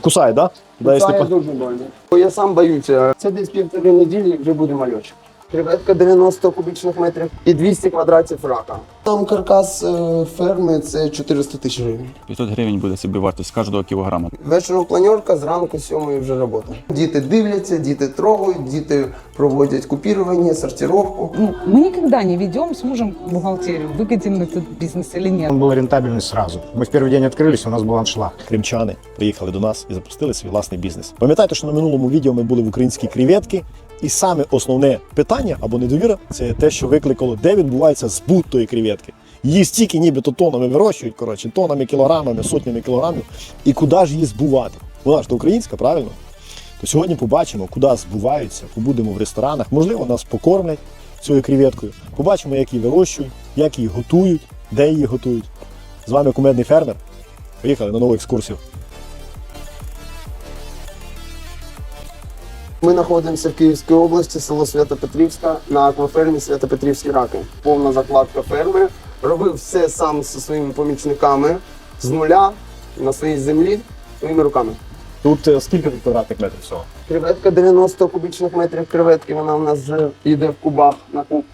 Кусає, так? Да? Кусає я дуже больно. Бо я сам боюся. Це десь півтори неділі вже буде мальочок. Креветка 90 кубічних метрів і 200 квадратів рака. Там каркас е, ферми це 400 тисяч гривень. 500 гривень буде собі вартість кожного кілограма. Вечором планерка, зранку сьомої вже робота. Діти дивляться, діти трогають, діти проводять купірування, сортировку. Ну, мы никогда не ведем с мужем бухгалтерию, выгоден этот бизнес или нет. Там была рентабельность сразу. Мы в первый день открылись, у нас был аншлаг. Кримчани приїхали до нас і запустили свій власний бізнес. Пам'ятаєте, що на минулому відео ми були в українській креветки, і саме основне питання або недовіра це те, що викликало, де відбувається збут тої креветки. Її стільки нібито тонами вирощують, коротше, тонами, кілограмами, сотнями кілограмів. І куди ж її збувати? Вона ж то українська, правильно? То сьогодні побачимо, куди збуваються, побудемо в ресторанах. Можливо, нас покормлять цією креветкою. Побачимо, як її вирощують, як її готують, де її готують. З вами кумедний фермер. Поїхали на нову екскурсію. Ми знаходимося в Київській області, село Свято-Петрівська, на аквафермі Свято-Петрівські раки. Повна закладка ферми. Робив все сам зі своїми помічниками з нуля на своїй землі своїми руками. Тут е, скільки тут квадратних метрів всього? Креветка 90 кубічних метрів креветки, вона в нас вже йде в кубах на куб.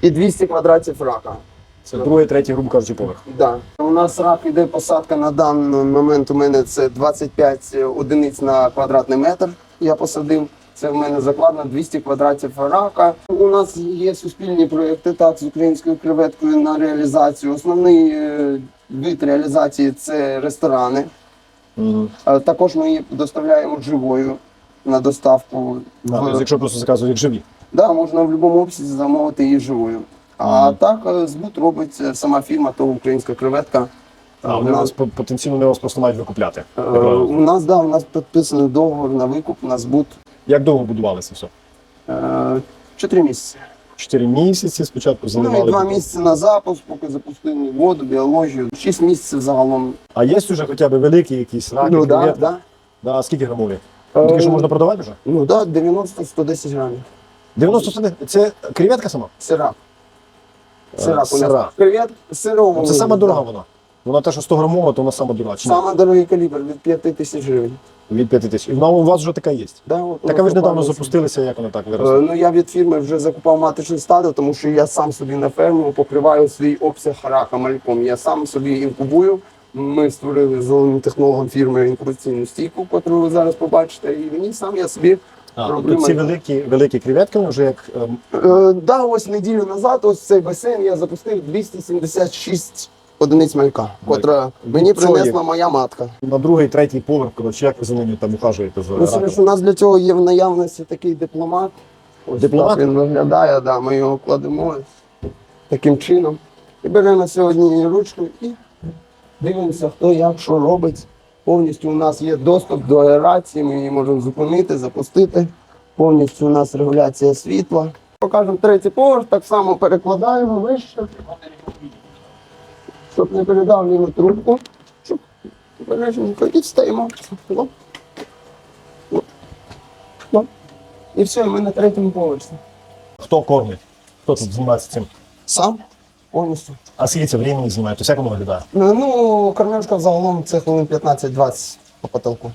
І 200 квадратів рака. Це другий, третій, грубо кажучи, поверх. Да. У нас рак іде посадка на даний момент. У мене це 25 одиниць на квадратний метр. Я посадив. Це в мене закладно 200 квадратів рака. У нас є суспільні проекти так з українською креветкою на реалізацію. Основний е, вид реалізації це ресторани. Е, Також ми її доставляємо живою на доставку. Да, в- тобто, якщо просто заказують живі. Да, можна в будь-якому обсязі замовити її живою. А так е, збут робить сама фірма, то українська креветка. А у вони нас, потенційно не вас просто мають викупляти. е, у нас да, у нас підписаний договор на викуп, на збут Як довго будували це все? е, 4 місяці. Чотири місяці спочатку Ну і два місяці на запуск, поки запустили воду, біологію. 6 місяців загалом. А є вже хоча б великі якісь раки, ну, да, креветки? да. Да, а скільки грамові? Е, Такі, що можна продавати вже? Ну да, 90-110 грамів. 90 сантиметрів. Це креветка сама? Сира. Е, Сира. сира. Кревет, сирового. Ну, Це сама дорога вона. Вона те, що 100 грамова, то вона сама дорога. Саме дорогий калібр від 5 тисяч гривень. Від 5 тисяч. І вона у вас вже така є. Да, от Так а ви ж недавно запустилися, як вона так Е. Ну я від фірми вже закупав маточне стадо, тому що я сам собі на ферму покриваю свій обсяг рака мальком. Я сам собі інкубую. Ми створили з головним технологом фірми інкубаційну стійку, яку ви зараз побачите. І мені сам я собі А, роблю тобто ці великі, великі креветки вони вже як ем, Е, да, ось неділю назад, ось цей басейн я запустив 276 одиниць малька, котра мені Від принесла моя матка. на другий, третій поверх, коротше, як ви за ними там ухажуєте за Ну, Сереж, у нас для цього є в наявності такий дипломат. Ось Дипломат? так він виглядає, да, ми його кладемо таким чином. І беремо сьогодні ручку і дивимося, хто як що робить. Повністю у нас є доступ до аерації, ми її можемо зупинити, запустити. Повністю у нас регуляція світла. Покажемо третій поверх, так само перекладаємо вище, щоб не передавлюємо трубку. Щоб бережненько і І все, ми на третьому поверсі. Хто кормить? Хто тут займається цим? Сам повністю. А скільки це времени знімає? То як воно виглядає? Ну, Ну, кормежка взагалом це хвилин 15-20 по потолку.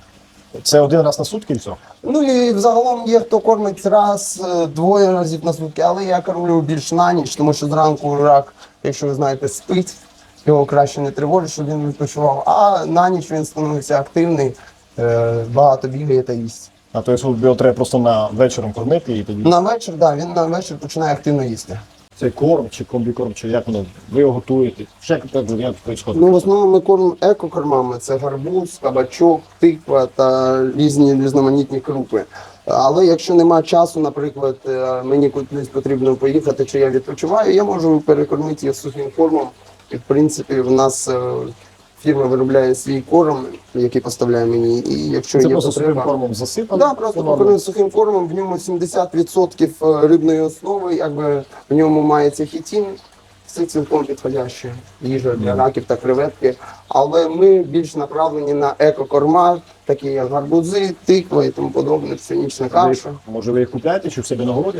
Це один раз на сутки і все? Ну і взагалом є хто кормить раз, е, двоє разів на сутки, але я кормлю більш на ніч, тому що зранку рак, якщо ви знаєте, спить, його краще не тривожить, щоб він відпочивав. А на ніч він становиться активний, е, багато бігає та їсть. А то його треба просто на вечором кормити і тоді. На вечір, так, да, він на вечір починає активно їсти. Це корм чи комбікорм, чи як воно? Ви його готуєте? Ще як як як? Ну, в основному ми кормимо екокормами: це гарбуз, кабачок, тиква та різні різноманітні крупи. Але якщо немає часу, наприклад, е, мені кудись потрібно поїхати, чи я відпочиваю, я можу перекормити їх сухим кормом. І в принципі, в нас е, фірма виробляє свій корм, який поставляє мені. І якщо Це є просто сухим кормом засипано? Да, просто покормив сухим кормом, в ньому 70% рибної основи, якби в ньому мається хітін. Це цілком підходяща їжа для раків та креветки. Але ми більш направлені на екокорма, такі як гарбузи, тиква і тому подобне, пшенічна каша. Може ви їх купляєте чи в себе на городі?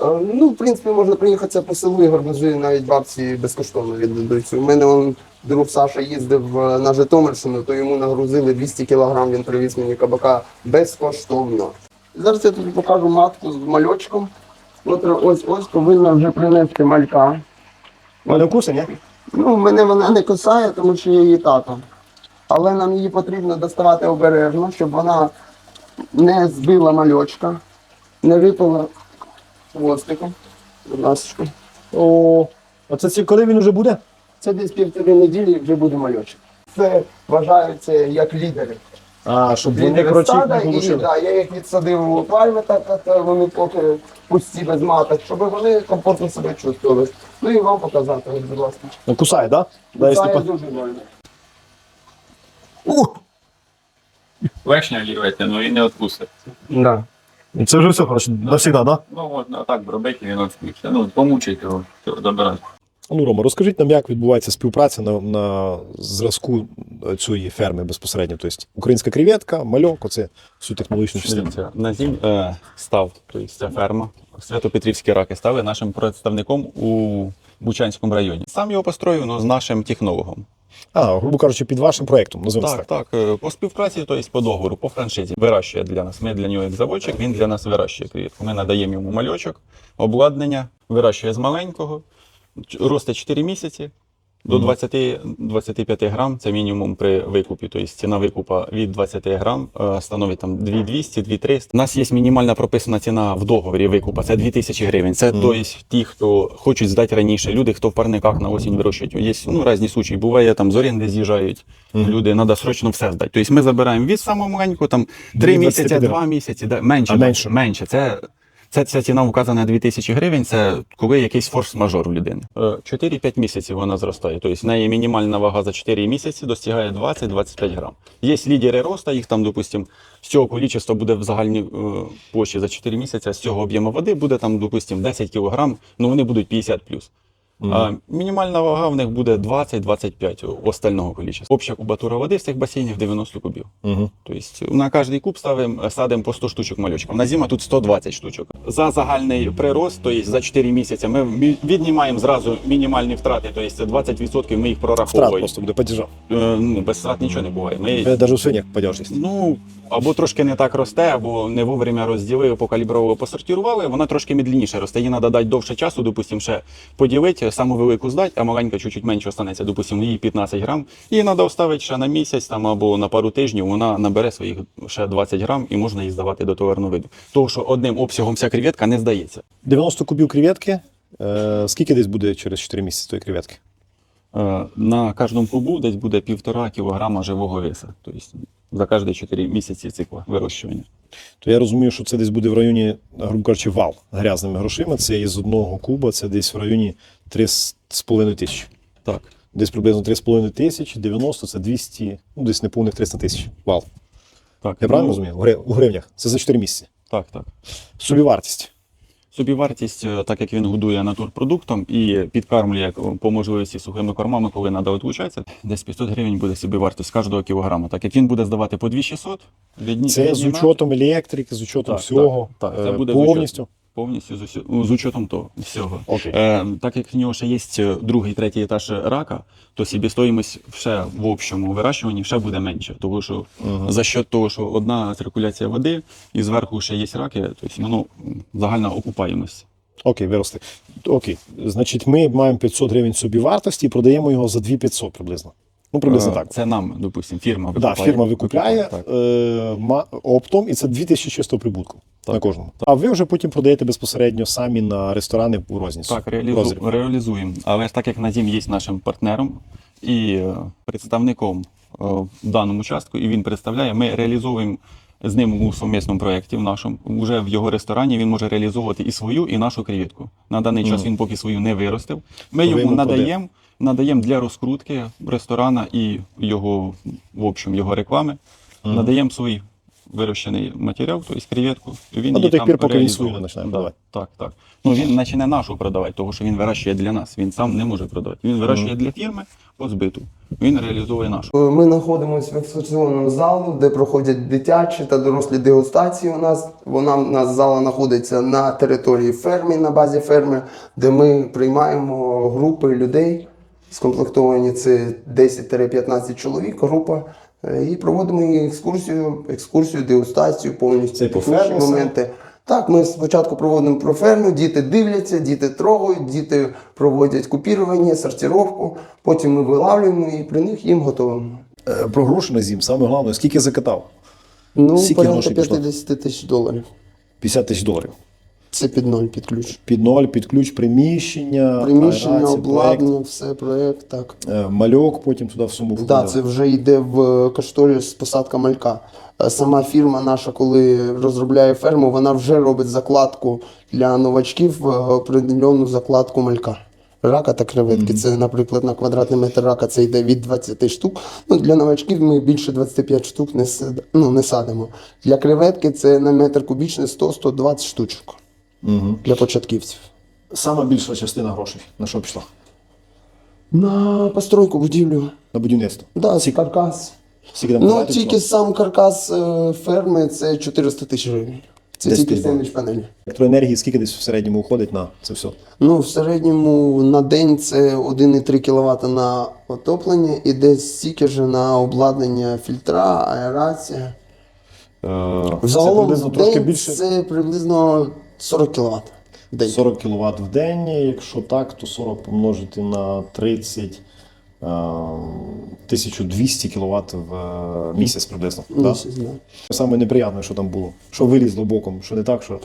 Е, Ну, в принципі, можна приїхати по селу і гарбузи навіть бабці безкоштовно віддадуть. У мене он друг Саша їздив е, на Житомирщину, то йому нагрузили 200 кг, він привіз мені кабака безкоштовно. Зараз я тобі покажу матку з мальочком, котра ось ось повинна вже принести малька. Мене вкуси, ні? Ну, мене вона не кусає, тому що я її тато. Але нам її потрібно доставати обережно, щоб вона не збила мальочка, не випала хвостиком. Будь ласка. О, оце ці, коли він вже буде? Це десь півтори неділі вже буде мальочок. Це вважаються як лідери. А, щоб вони, коротше, не і глушили. да, я їх відсадив у пальми, так, так, так, вони поки пусті без маток, щоб вони комфортно себе чувствували. Ну і вам показати, будь ласка. Ну, кусає, так? Да? Да, Це дуже больно. Легше лівайте, ну і не відпустить. Да. Це вже все, коротше, навсегда, да? Ну от, а так робити він відпустить. Ну, помучайте його, добирати. Ну, Рома, розкажіть нам, як відбувається співпраця на, на зразку цієї ферми безпосередньо. Тобто українська креветка, мальок, оце всю технологічну частину. На зім е, став, тобто це ферма. Свято-Петрівські раки стали нашим представником у Бучанському районі. Сам його построїв ну, з нашим технологом. А, грубо кажучи, під вашим проєктом, називаємо Так, так. так. е, По співпраці, тобто по договору, по франшизі. Вирощує для нас. Ми для нього як заводчик, він для нас вирощує креветку. Ми надаємо йому мальочок, обладнання, вирощує з маленького, росте 4 місяці. До 20-25 грам це мінімум при викупі. Тобто ціна викупа від 20 грам е, становить там 2200, 2300. У нас є мінімальна прописана ціна в договорі викупа, це 2000 гривень. Це тобто ті, хто хочуть здати раніше, люди, хто в парниках на осінь вирощують. Є ну, різні случаї. Буває там з оренди з'їжджають. Люди, треба срочно все здати. Тобто ми забираємо від самого маленького, там 3 місяці, 25 2 місяці, да, менше. Менше? менше. Це це ця ціна вказана 2000 гривень, це коли якийсь форс-мажор у людини. Е, 4-5 місяців вона зростає. Тобто в неї мінімальна вага за 4 місяці достигає 20-25 грам. Є лідери росту, їх там, допустимо, з цього количества буде в загальній е, площі за 4 місяці, з цього об'єму води буде там, допустимо, 10 кг, ну вони будуть 50 А мінімальна вага в них буде 20-25 остального количества. Обща кубатура води з цих басейнів 90 кубів. Угу. Тобто на кожний куб ставимо, садимо по 100 штучок мальочків. На зиму тут 120 штучок. За загальний прирост, тобто за 4 місяці, ми віднімаємо зразу мінімальні втрати, тобто це 20% ми їх Втрат просто буде падіжав. Е, ну, без втрат нічого не буває. Ми, навіть у свинях падіжність. ну, або трошки не так росте, або не вовремя розділили, покалібровували, посортували, вона трошки медленніше росте. Їй треба дати довше часу, допустимо, ще поділити, саму велику здати, а маленька чуть-чуть менше останеться, допустимо, їй 15 грам. Її треба оставити ще на місяць там, або на пару тижнів, вона набере своїх ще 20 грам і можна її здавати до товарного виду. Тому що одним обсягом вся креветка не здається. 90 кубів креветки. Е, скільки десь буде через 4 місяці тої креветки? Е, На кожному кубу десь буде півтора кілограма живого веса. Тобто за кожні 4 місяці цикла вирощування. То я розумію, що це десь буде в районі, грубо кажучи, вал грязними грошима. Це із одного куба, це десь в районі 3,5 тисячі. Так. Десь приблизно 3,5 тисячі, 90 це 200, ну десь неповних 300 тисяч. Вал. Так, Я правильно ну, розумію? У гривнях. Це за 4 місяці. Так, так. Собівартість. Собівартість, е, так як він годує натурпродуктом і підкармлює е, по можливості сухими кормами, коли треба відлучатися, десь 500 гривень буде собівартість кожного кілограма. Так як він буде здавати по 2600, відні, Це з учетом електрики, з учетом Так, всього. так, так, це е, буде з повністю. Повністю з, усю- ну, з учетом того всього. Окей. Е, так як в нього ще є е, другий, третій етаж рака, то собівартість ще в общому вирощуванні ще буде менше. Тому що за счет того, що одна циркуляція води і зверху ще є раки, тобто воно м, загальна окупаємость. Окей, вирости. Окей. Значить, ми маємо 500 гривень собівартості і продаємо його за 2500 приблизно. Ну, приблизно Е, так. Це нам, допустимо, фірма Да, фірма викупляє Так. е, оптом, і це 2000 чистого прибутку Так. на кожному. А ви вже потім продаєте безпосередньо самі на ресторани у розніс. Так, реалізу... Реалізуємо. Але ж так як Назім є нашим партнером і е, представником е, в даному частку, і він представляє, ми реалізовуємо з ним у совмісному проєкті в нашому. Уже в його ресторані він може реалізовувати і свою, і нашу креветку. На даний час він поки свою не виростив. Ми йому йому надаємо, надаємо для розкрутки ресторана і його, в общем, його реклами. Надаємо свій вирощений матеріал, тобто креветку. Він А до її тих там пір, поки він свою не почне Да, продавати. Так, так. Ну він почне нашу продавати, тому що він вирощує для нас. Він сам не може продавати. Він вирощує для фірми по збиту. Він реалізовує нашу. Е, Ми знаходимося в екскурсіонному залу, де проходять дитячі та дорослі дегустації. У нас вона у нас зала знаходиться на території ферми, на базі ферми, де ми приймаємо групи людей Скомплектовані це 10-15 чоловік, група. Е, І проводимо її екскурсію, екскурсію, дегустацію, повністю Це по фермі моменти. Так, ми спочатку проводимо про ферму, діти дивляться, діти трогають, діти проводять купірування, сортировку, потім ми вилавлюємо і при них їм готуємо. Е, Про гроші на зім, саме головне, скільки закатав? Ну, порядка 50 тисяч доларів. 50 тисяч доларів. Це під ноль, під ключ. Під ноль, під ключ приміщення, Приміщення, аерація, обладнання, все, проєкт, так. е, мальок, потім туди в суму Так, це вже йде в кошторіс посадка малька. Е, Сама фірма наша, коли розробляє ферму, вона вже робить закладку для новачків, е, определену закладку малька. Рака та креветки. Це, наприклад, на квадратний метр рака це йде від 20 штук. Ну, для новачків ми більше 25 штук не, сад- ну, не садимо. Для креветки це на метр кубічний 100-120 штучок Угу. для початківців. Сама більша частина грошей. На що пішла? На постройку будівлю. На будівництво. Да, це каркас. Скільки Ну, тільки пішло? сам каркас е, ферми це 400 тисяч гривень. Це Десь тільки тиждень. панелі. електроенергії, скільки десь в середньому уходить на це все? Ну, в середньому на день це 1,3 кВт на отоплення і десь стільки ж на обладнання фільтра, аерація. Е, Взагалом це приблизно трошки більше. це приблизно 40 кВт. в день. 40 кВт в день. Якщо так, то 40 помножити на 30. е, 1200 кВт в е, місяць приблизно. Да? Місяць, да. Саме неприємне, що там було. Що вилізло боком, що не так, що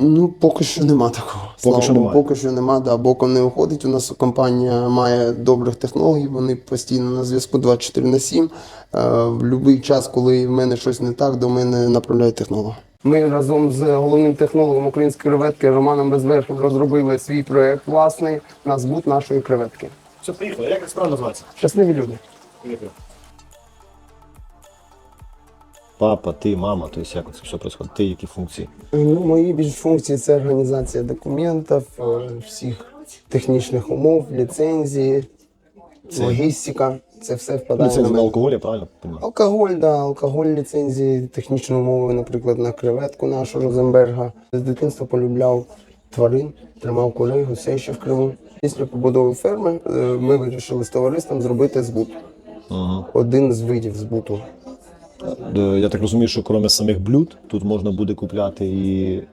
Ну, поки що нема такого. Слава що Богу, немає. Поки що нема, да, боком не виходить. У нас компанія має добрих технологій, вони постійно на зв'язку 24 на 7. Е, в будь-який час, коли в мене щось не так, до мене направляють технолог. Ми разом з головним технологом української креветки Романом Безверхом розробили свій проєкт власний на збут нашої креветки. Все, поїхали. Як справа називається? Щасливі люди. Папа, ти, мама, то есть як це все відбувається? Ти які функції? Ну, мої більш функції це організація документів, е, всіх технічних умов, ліцензії, логістика. Це все впадає Ліцензія на на алкоголь, я правильно розумію? Алкоголь, да, алкоголь, ліцензії, технічні умови, наприклад, на креветку нашу Розенберга. З дитинства полюбляв тварин, тримав курей, гусей ще в Криму. Після побудови ферми е, ми вирішили з товариством зробити збут. Один з видів збуту. Е, Я так розумію, що крім самих блюд, тут можна буде купляти і е,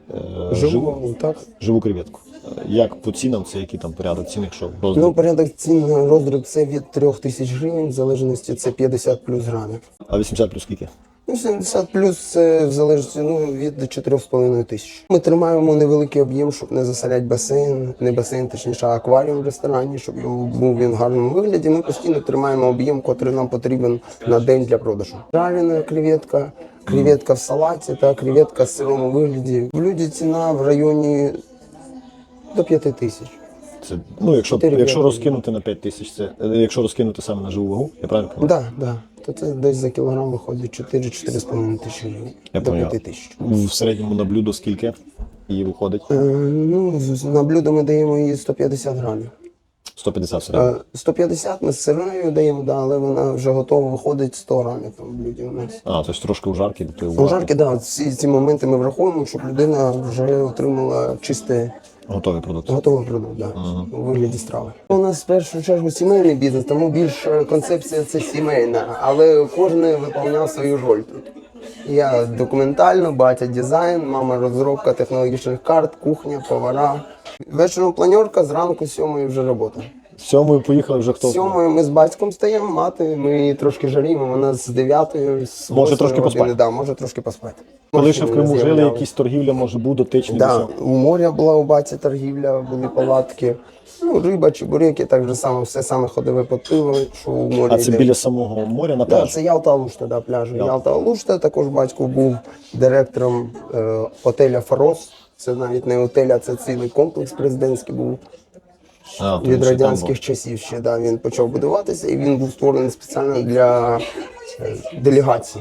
живу, Живу, так. живу креветку. Як по цінам, це який там порядок цін, якщо Ну, порядок цін на роздріб це від 3 тисяч гривень, в залежності це 50 плюс грамів. А 80 плюс скільки? Ну, 70 плюс це в залежності ну, від 4,5 тисяч. Ми тримаємо невеликий об'єм, щоб не засоряти басейн, не басейн, точніше, а акваріум в ресторані, щоб його був він в гарному вигляді. Ми постійно тримаємо об'єм, котрий нам потрібен на день для продажу. Жарена креветка, креветка в салаті та креветка в сирому вигляді. В люди ціна в районі до 5 тисяч. Це, ну, якщо, Чотири якщо розкинути на 5 тисяч, це е, якщо розкинути саме на живу вагу, я правильно? Так, так. То це десь за кілограм виходить 4-4,5 тисячі гривень. До поняв. 5 тисяч. В середньому на блюдо скільки її виходить? Е, Ну, на блюдо ми даємо її 150 грамів. 150 в середньому. Е, 150 ми з сирою даємо, да, але вона вже готова виходить 100 грамів там блюді у нас. А, тобто трошки ужарки, то У жарки, да, всі ці моменти ми враховуємо, щоб людина вже отримала чисте готовий продукт. готовий продукт да, у вигляді страви. У нас в першу чергу сімейний бізнес, тому більш е, концепція це сімейна, але кожен виконав свою роль тут. Я документально, батя дизайн, мама розробка технологічних карт, кухня, повара. Вечором планерка, зранку сьомої вже робота. В сьомої поїхали вже хто? Сьомою ми з батьком стаємо, мати, ми її трошки жаліємо, вона з дев'ятої, з Може трошки години, поспати? Да, може трошки поспати. Коли ще в Криму жили, якісь торгівля може бути дотичні до Да, цього? у моря була у баті торгівля, були палатки. Ну, риба, чебуреки, так же само, все саме ходове по пиво, що у морі. А це йде. біля самого моря на Да, пляжі? це Ялта Алушта, да, пляжу. Ялта. Ялта Алушта, також батько був директором е, отеля Фарос. Це навіть не отель, а це цілий комплекс президентський був А, від радянських часів ще. Да, він почав будуватися і він був створений спеціально для е, делегацій,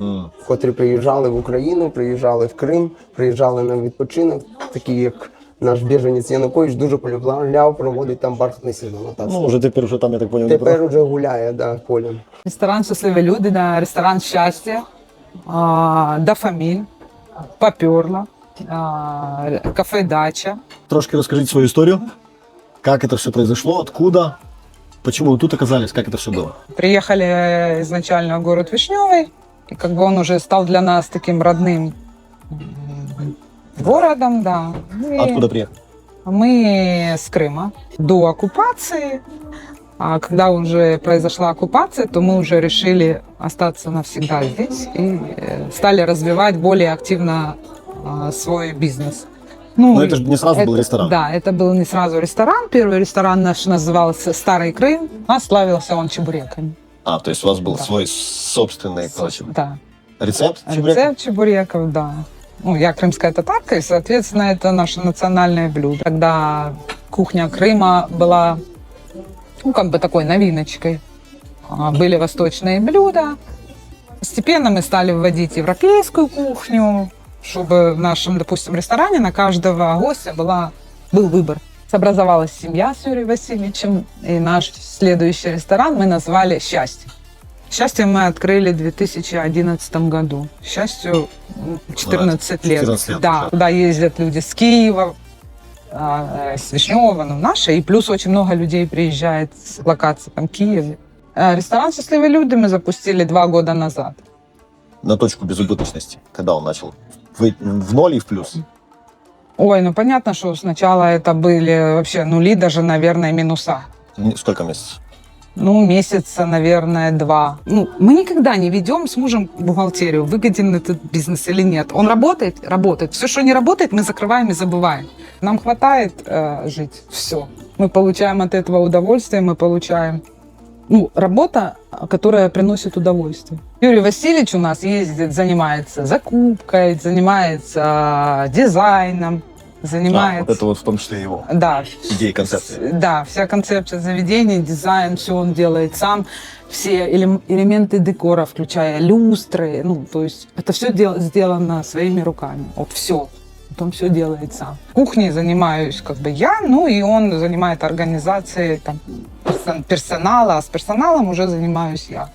М. котрі приїжджали в Україну, приїжджали в Крим, приїжджали на відпочинок, такі як наш біженець Янукович дуже полюбляв проводить там бархатний сезон. Ну, вже тепер вже там, я так поняв, Тепер уже гуляє да, полем. Ресторан «Счастливые люди», да, ресторан «Счастье», а, «Дофамин», «Поперло», кафе «Дача». Трошки розкажіть свою історію. Как это все произошло? Откуда? Почему вы тут оказались? Как это все было? Приехали изначально в город Вишневый, и как бы он уже стал для нас таким родным городом, да. И Откуда приехали? Мы с Крыма до оккупации. А когда уже произошла оккупация, то мы уже решили остаться навсегда здесь и э, стали развивать более активно а, свой бизнес. Ну, Но это же не сразу был это- ресторан. Да, это был не сразу ресторан. Первый ресторан наш назывался «Старый Крым», а славился он чебуреками. А, то есть у вас был Да. свой собственный короче, Да, рецепт? чебурека? рецепт чебуреков, да. Ну, я крымская татарка, и, соответственно, это наше национальное блюдо. Когда кухня Крыма была, ну, как бы такой новиночкой. А, Были восточные блюда. Постепенно мы стали вводить европейскую кухню, чтобы в нашем, допустим, ресторане на каждого гостя была, был выбор. Образовалась семья с Юрием Васильевичем, и наш следующий ресторан мы назвали «Счастье». Счастье мы открыли в 2011 году. Счастью, м, 14 лет. 14 лет Да, уже. туда ездят люди с Киева, а, э, с Вишневого, ну, наши, и плюс очень много людей приезжает с локации там Киев. Э, Ресторан «Счастливые люди» мы запустили два года назад. На точку безубыточности, когда он начал в, в ноль и в плюс. Ой, ну понятно, что сначала это были вообще нули, даже, наверное, минуса. Не- Сколько месяцев? Ну, месяца, наверное, два. Ну, мы никогда не ведем с мужем бухгалтерию, выгоден этот бизнес или нет. Он работает, работает. Все, что не работает, мы закрываем и забываем. Нам хватает э, жить, все. Мы получаем от этого удовольствие, мы получаем ну, работа, которая приносит удовольствие. Юрий Васильевич у нас ездит, занимается закупкой, занимается дизайном, А, занимается... вот это вот в том числе его Да, идеи, концепции. да, вся концепция заведения, дизайн, все он делает сам. Все элем- элементы декора, включая люстры, ну, то есть это все сделано своими руками. Вот все. Он все делает сам. Кухней занимаюсь как бы я, ну и он занимает организацией там, персон- персонала, а с персоналом уже занимаюсь я.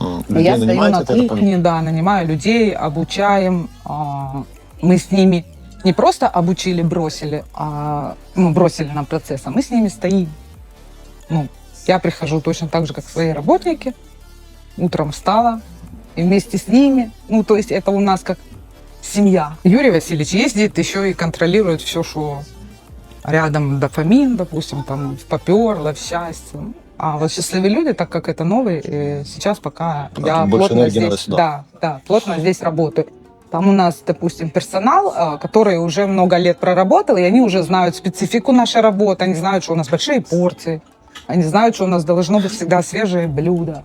Я Людей стою нанимаете, на я кухне, да, нанимаю людей, обучаем. а, Мы с ними не просто обучили, бросили, а ну, бросили нам процесс, а мы с ними стоим. Ну, я прихожу точно так же, как свои работники. Утром встала и вместе с ними. Ну, то есть это у нас как семья. Юрий Васильевич ездит еще и контролирует все, что рядом дофамин, допустим, там в поперло, в счастье. А вот счастливые люди, так как это новый, э, сейчас пока А я плотно здесь, да, да, плотно здесь работаю. Там у нас, допустим, персонал, а, который уже много лет проработал, и они уже знают специфику нашей работы, они знают, что у нас большие порции, они знают, что у нас должно быть всегда свежее блюдо.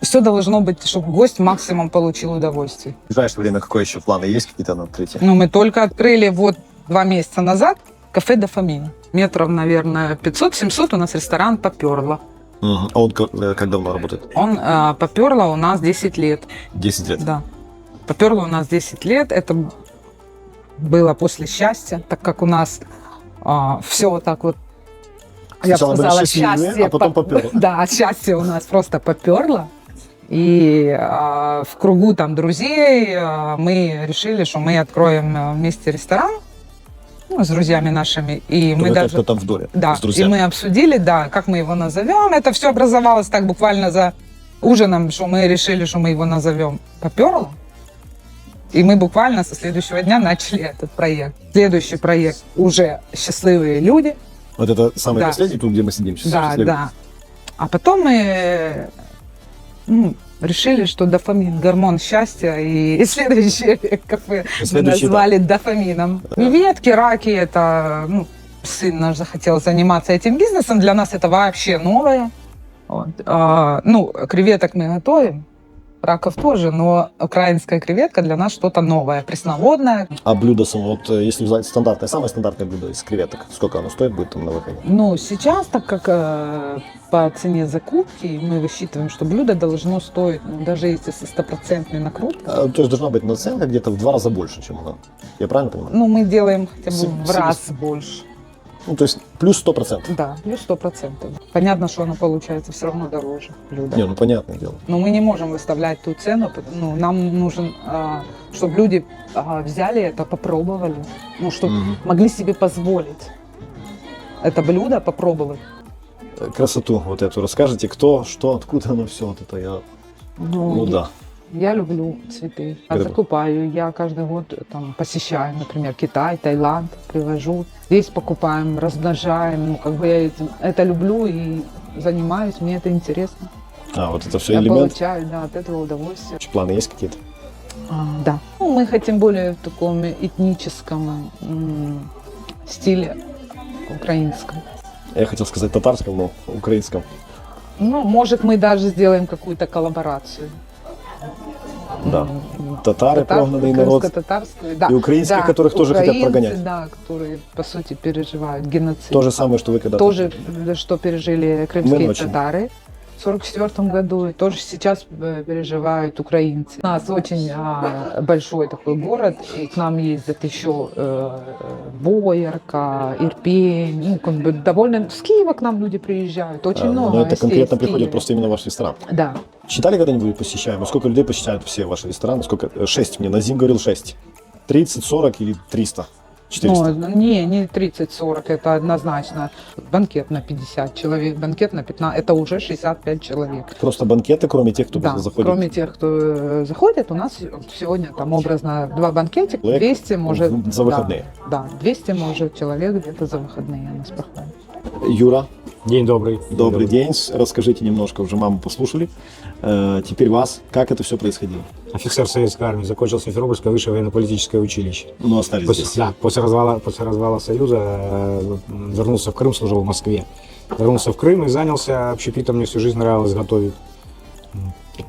все должно быть, чтобы гость максимум получил удовольствие. Ближайшее время какое еще планы есть какие-то на открытие? Ну, мы только открыли вот два месяца назад кафе «Дофамин». Метров, наверное, 500-700 у нас ресторан «Поперло». А он как, э, как давно работает? Он э, «Поперло» у нас 10 лет. 10 лет. Да. «Поперло» у нас 10 лет. Это было после счастья, так как у нас все вот так вот я бы Сначала сказала, счастливые, счастье. а потом по- попёрло. Да, счастье у нас просто поперло. И а, в кругу там друзей а, мы решили, что мы откроем а, вместе ресторан ну, с друзьями нашими. И То мы вы даже... как-то там в доле Да, с и друзьями. мы обсудили, да, как мы его назовем. Это все образовалось так буквально за ужином, что мы решили, что мы его назовем «Поперло». И мы буквально со следующего дня начали этот проект. Следующий проект уже «Счастливые люди». Вот это самый Да. последний, тут, где мы сидим сейчас. Да, счастливый. да. А потом мы ну, решили, что дофамин, гормон счастья, и следующее кафе мы Следующий, назвали дофамином. Креветки, раки, это ну, сын наш захотел заниматься этим бизнесом, для нас это вообще новое. Вот. А, ну, креветок мы готовим, раков тоже, но украинская креветка для нас что-то новое, пресноводное. А блюдо само, вот э, если взять стандартное, самое стандартное блюдо из креветок, сколько оно стоит будет там на выходе? Ну, сейчас, так как э, по цене закупки мы высчитываем, что блюдо должно стоить, ну, даже если со стопроцентной накруткой, А, то есть должна быть наценка где-то в два раза больше, чем она. Я правильно понимаю? ну, мы делаем хотя бы Сем- в семьдесят. раз больше. Ну, то есть плюс 100%. Да, плюс сто процентов. Понятно, что оно получается все равно дороже блюдо. Не, ну понятное дело. Но мы не можем выставлять ту цену, ну, нам нужен, чтобы люди а, взяли это, попробовали, ну, чтобы Мгм. могли себе позволить. это блюдо попробовать. Э, Красоту вот эту расскажете, кто, что, откуда оно все вот это, я, ну да. Я люблю цветы. Грибы. закупаю. Я каждый год там посещаю, например, Китай, Таиланд, привожу. Здесь покупаем, размножаем. Ну, как бы я этим- это люблю и занимаюсь, мне это интересно. А, вот это все я элемент. получаю да, от этого удовольствие. Планы есть какие-то? А, да. Ну, мы хотим более в таком этническом м, стиле украинском. Я хотел сказать татарском, но украинском. Ну, может, мы даже сделаем какую-то коллаборацию. Да. М, Татары, прогнанный народ. татарскую, да. И украинские, Да, которых тоже хотят украинцы, прогонять. Да, которые, по сути, переживают геноцид. То же самое, что вы когда-то. Тоже, э, что пережили Мы крымские ночью. татары в 1944 году, и тоже сейчас э, переживают украинцы. У нас очень а, большой такой город, и к нам ездят еще э, Боярка, Ирпень, ну, как бы довольно... С Киева к нам люди приезжают, очень А, много но это конкретно приходит просто именно в ваш ресторан. Да. Считали когда-нибудь посещаемые? Сколько людей посещают все ваши рестораны? Сколько? Шесть. Мне Назим говорил шесть. 30, 40 или 300? 400? Ну, не, не 30-40, это однозначно. Банкет на 50 человек, банкет на 15, это уже 65 человек. Просто банкеты, кроме тех, кто Да, просто заходит. кроме тех, кто э, заходит, у нас сегодня там образно два банкетика, Человек 200 может... в- за да, выходные. Да, 200 может человек где-то за выходные у нас проходит. Юра, День добрый. добрый день. Расскажите немножко, уже маму послушали. Э, теперь вас. Как это все происходило? Офицер советской армии, закончил Симферопольское высшее военно-политическое училище. Ну, остались После, здесь. да, после развала, после развала Союза э, вернулся в Крым, служил в Москве. Вернулся в Крым и занялся общепитом, мне всю жизнь нравилось готовить.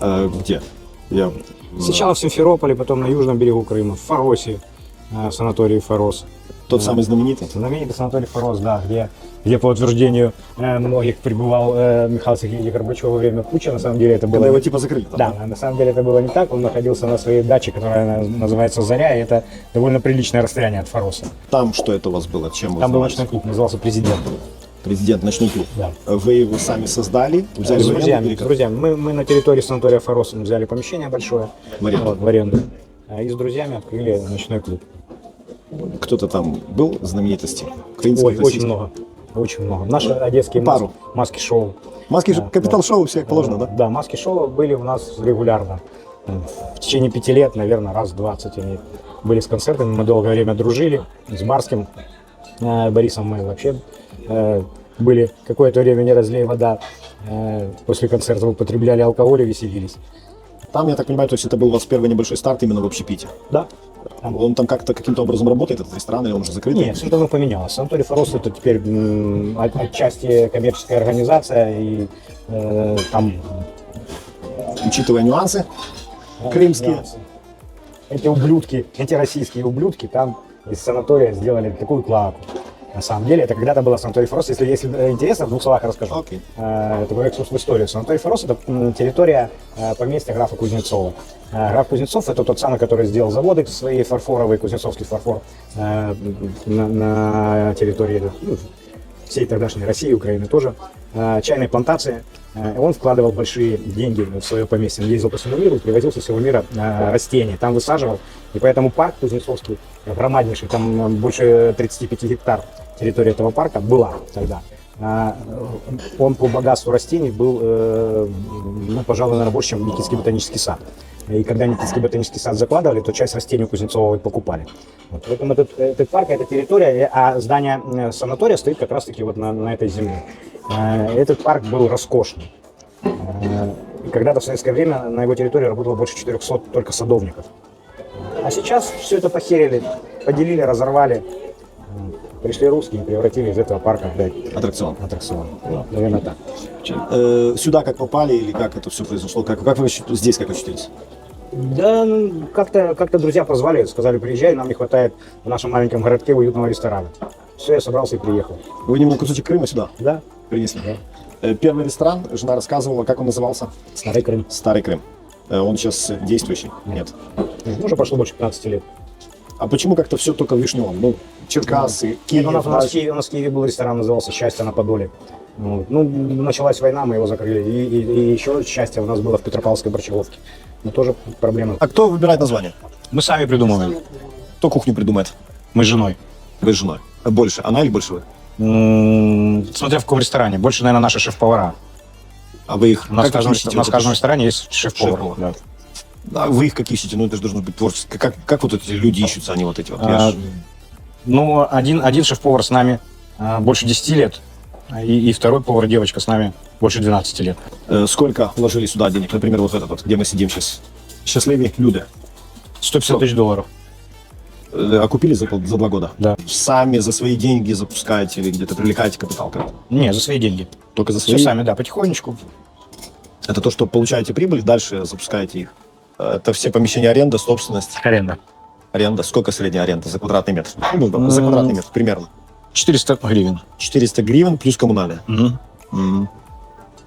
А где? Я... Сначала в Симферополе, потом на южном берегу Крыма, в Фаросе, Э, в санатории Фарос. Тот самый знаменитый. Знаменитый санаторий Фарос, да, где, где по утверждению э, многих пребывал э, Михаил Сергеевич Горбачев во время путча. На самом деле это Когда было... его типа закрыли там. Да, на самом деле это было не так. Он находился на своей даче, которая на- называется Заря, и это довольно приличное расстояние от Фароса. Там что это у вас было? Чем Там был ночной клуб, назывался «Президент». Президент ночной клуб. Да. Вы его сами создали, взяли С друзьями, с друзьями. Мы, мы на территории санатория Фарос взяли помещение большое В аренду. вот, в аренду. А И с друзьями открыли ночной клуб. Кто-то там был знаменитости? Ой, очень много. Очень много. Наши одесские Пару. маски, маски-шоу. Маски же Да, капитал-шоу всех положено, да? Да, маски-шоу были у нас регулярно. В течение пяти лет, наверное, раз 20 они были с концертами. Мы долгое время дружили с Барским э, Борисом. Мы вообще э, были какое-то время не разлей вода. Э, после концертов употребляли алкоголь и веселились. Там, я так понимаю, то есть это был у вас первый небольшой старт именно в общепите. Да. Он там как-то каким-то образом работает, этот ресторан, или он уже закрытый? Нет, все давно поменялось. Санаторий Форос это теперь от- отчасти коммерческая организация, и э, там Учитывая нюансы, крымские. нюансы. Эти ублюдки, эти российские ублюдки там из санатория сделали такую клаку. На самом деле, это когда-то было санаторий Форос. Если, если э, интересно, в двух словах расскажу. Окей. Э, Такой экскурс в историю. Санаторий Форос – это территория э, поместья графа Кузнецова. Граф Кузнецов – это тот самый, который сделал заводы свои фарфоровые, кузнецовский фарфор на, на территории ну, всей тогдашней России, Украины тоже. Чайные плантации. Он вкладывал большие деньги в свое поместье. Он ездил по всему миру, привозил со всего мира растения. Там высаживал. И поэтому парк Кузнецовский громаднейший, там больше 35 гектар территория этого парка была тогда. А, э, Он по богатству растений был, э, ну, пожалуй, наверное, больше, чем Никитский ботанический сад. И когда Никитский ботанический сад закладывали, то часть растений и покупали. Вот. Поэтому этот, этот парк, эта территория, а здание э, санатория стоит как раз-таки вот на, на этой земле. Э, Этот парк был роскошный. Э, И когда-то в советское время на его территории работало больше 400 только садовников. А сейчас все это похерили, поделили, разорвали. Пришли русские и превратили из этого парка опять Аттракцион. аттракцион. Ну, наверное, так. Э, сюда как попали или как это все произошло? Как, как вы ощу- здесь как очутились? Да, ну, как-то как друзья позвали, сказали, приезжай, нам не хватает в нашем маленьком городке уютного ресторана. Все, я собрался и приехал. Вы немного кусочек Крыма сюда Да, принесли? Э, Первый ресторан, жена рассказывала, как он назывался? старый Крым. Старый Крым. Э, Он сейчас действующий? Нет. Ну, Уже прошло больше 15 лет. А почему как-то все только в Вишневом? Ну, Черкасы, Киев, у, нас, у, нас в. Киеве, у нас в Киеве был ресторан, назывался «Счастье на Подоле». Вот. Ну, началась война, мы его закрыли. И, и- и еще счастье у нас было в Петропавловской Борчеловке. Но тоже проблема. А кто выбирает название? Мы сами придумываем. Кто кухню придумает? Мы с женой. Вы с женой. Э, Больше. Она или больше вы? Смотря в каком ресторане. Больше, наверное, наши шеф-повара. А вы их У нас, в каждом, у нас в каждом ресторане есть шеф-повар. Шеф-повар. да. А вы их как ищете? Ну, это же должно быть творчество. Как, как вот эти люди ищутся, они вот эти вот? Я А, ж- Ну, один, один шеф-повар с нами а, больше 10 лет, и, и второй повар девочка с нами больше 12 лет. Э, Сколько вложили сюда денег? Например, вот этот вот, где мы сидим сейчас. Счастливые люди. 150 тысяч долларов. Э, Окупили за, пол- за два года? Да. Сами за свои деньги запускаете или где-то привлекаете капитал? как-то? Не, за свои деньги. Только за Все свои? сами, да, потихонечку. Это то, что получаете прибыль, дальше запускаете их. Это все помещения аренда, собственность, Аренда. аренда. Сколько средняя аренда за квадратный метр? Ну, за квадратный метр примерно. 400 гривен. 400 гривен плюс коммунальные.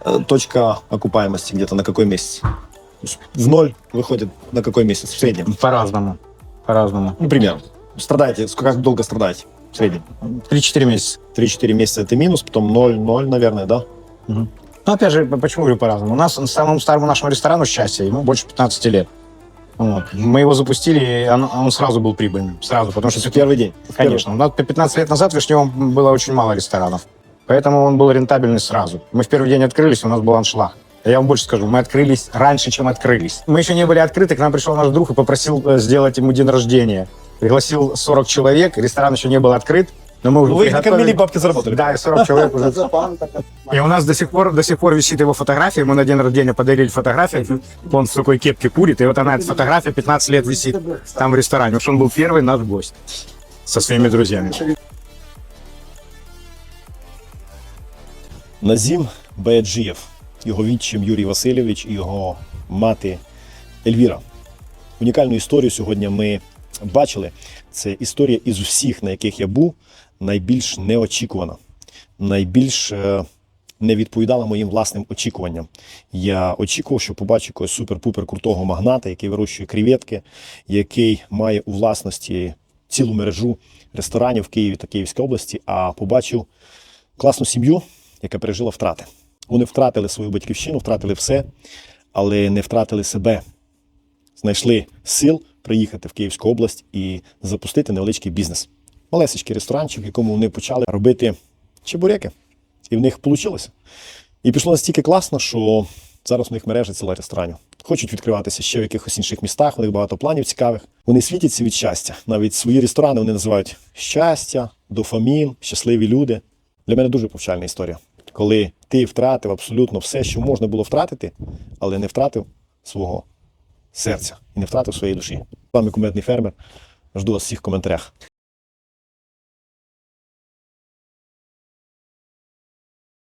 Э, Точка окупаемости где-то на какой месяц? В ноль выходит на какой месяц в среднем? По-разному. По-разному. Ну, примерно. Страдаете, сколько как долго страдаете в среднем? 3-4 месяца. 3-4 месяца это минус, потом 0-0, наверное, да? Ну, опять же, почему говорю по-разному? У нас самому старому нашему ресторану «Счастье», ему больше 15 лет. Вот. Мы его запустили, и он, он сразу был прибыльным. Сразу, потому что в первый день. Конечно. У нас 15 лет назад в Вишневом было очень мало ресторанов. Поэтому он был рентабельный сразу. Мы в первый день открылись, у нас был аншлаг. Я вам больше скажу, мы открылись раньше, чем открылись. Мы еще не были открыты, к нам пришел наш друг и попросил э, сделать ему день рождения. Пригласил 40 человек, ресторан еще не был открыт, но мы уже Ну, Вы их приготовили. накормили, бабки заработали. Да, и 40 человек уже. И у нас до сих пор, до сих пор висит его фотография. Мы на день рождения подарили фотографию. Он в такой кепке курит. И вот она, эта фотография 15 лет висит там в ресторане. Потому что он был первый наш гость со своими друзьями. Назім Баяджієв, його відчим Юрій Васильович і його мати Ельвіра. Унікальну історію сьогодні ми бачили. Це історія із усіх, на яких я був, найбільш неочікувана, найбільш е, не відповідала моїм власним очікуванням. Я очікував, що побачу якогось супер-пупер крутого магната, який вирощує креветки, який має у власності цілу мережу ресторанів в Києві та Київській області, а побачив класну сім'ю, яка пережила втрати. Вони втратили свою батьківщину, втратили все, але не втратили себе. Знайшли сил приїхати в Київську область і запустити невеличкий бізнес. Малесечкий ресторанчик, в якому вони почали робити чебуреки. І в них вийшло. І пішло настільки класно, що зараз у них мережа ціла ресторанів. Хочуть відкриватися ще в якихось інших містах, у них багато планів цікавих. Вони світяться від щастя. Навіть свої ресторани вони називають щастя, дофамін, щасливі люди. Для мене дуже повчальна історія. Коли ти втратив абсолютно все, що можна було втратити, але не втратив свого серця і не втратив своєї душі. З вами кумедний фермер. Жду вас всіх в коментарях.